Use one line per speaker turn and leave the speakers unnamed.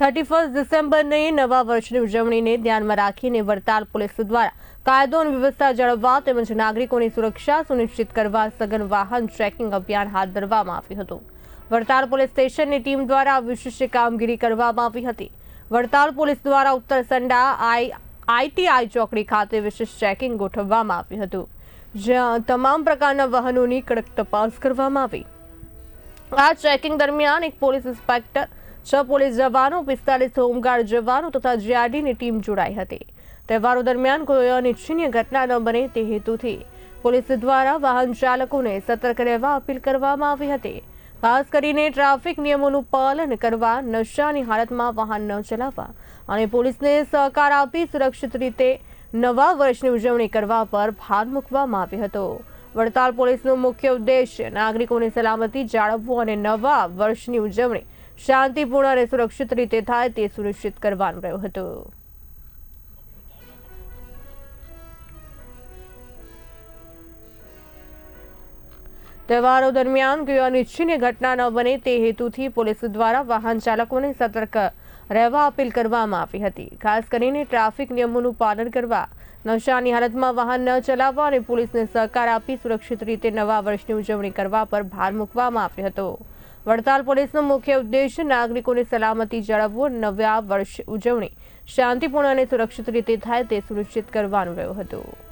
Thirty first ડિસેમ્બરની નવા વર્ષની ઉજવણીને ધ્યાનમાં રાખીને વડતાલ પોલીસ દ્વારા કાયદો અને વ્યવસ્થા જાળવવા તેમજ નાગરિકોની સુરક્ષા સુનિશ્ચિત કરવા સઘન વાહન ચેકિંગ અભિયાન હાથ ધરવામાં આવ્યું હતું. વડતાલ પોલીસ સ્ટેશનની ટીમ દ્વારા વિશિષ્ટ કામગીરી કરવામાં આવી હતી. વડતાલ પોલીસ દ્વારા ઉત્તર સંડા આઈ, આઈટીઆઈ ચોકડી ખાતે વિશેષ ચેકિંગ ગોઠવવામાં આવ્યું હતું. જ્યાં તમામ પ્રકારના વાહનોની કડક તપાસ કરવામાં આવી. આ ચેકિંગ દરમિયાન એક પોલીસ ઇન્સ્પેક્ટર છ પોલીસ જવાનો, પિસ્તાલીસ હોમગાર્ડ જવાનો તથા જીઆરડીની ટીમ જોડાઈ હતી. તહેવારો દરમિયાન કોઈ અનિચ્છનીય ઘટના ન બને તે હેતુથી પોલીસ દ્વારા વાહન ચાલકોને સતર્ક રહેવા અપીલ કરવામાં આવી હતી. ખાસ કરીને ટ્રાફિક નિયમોનું પાલન કરવા, નશાની હાલતમાં વાહન ન ચલાવવા અને પોલીસને સહકાર આપી સુરક્ષિત રીતે નવા વર્ષની ઉજવણી કરવા પર ભાર મૂકવામાં આવ્યો હતો. વડતાલ પોલીસનો મુખ્ય ઉદ્દેશ, નાગરિકોની સલામતી જાળવવું અને નવા વર્ષની ઉજવણી શાંતિપૂર્ણ અને સુરક્ષિત રીતે થાય તે સુનિશ્ચિત કરવાનું રહ્યું હતું. તહેવારો દરમિયાન કોઈ અનિચ્છનીય ઘટના ન બને તે હેતુથી પોલીસ દ્વારા વાહન ચાલકોને સતર્ક રહેવા અપીલ કરવામાં આવી હતી. ખાસ કરીને ટ્રાફિક નિયમોનું પાલન કરવા, નશાની હાલતમાં વાહન ન ચલાવવા અને પોલીસને સહકાર આપી સુરક્ષિત રીતે નવા વર્ષની ઉજવણી કરવા પર ભાર મૂકવામાં આવ્યો હતો. વડતાલ પોલીસનો મુખ્ય ઉદ્દેશ નાગરિકોની સલામતી જાળવવું, નવ્યા વર્ષ ઉજવણી. શાંતિપૂર્ણ અને સુરક્ષિત રીતે થાય તે સુનિશ્ચિત કરવાનું રહ્યું હતું.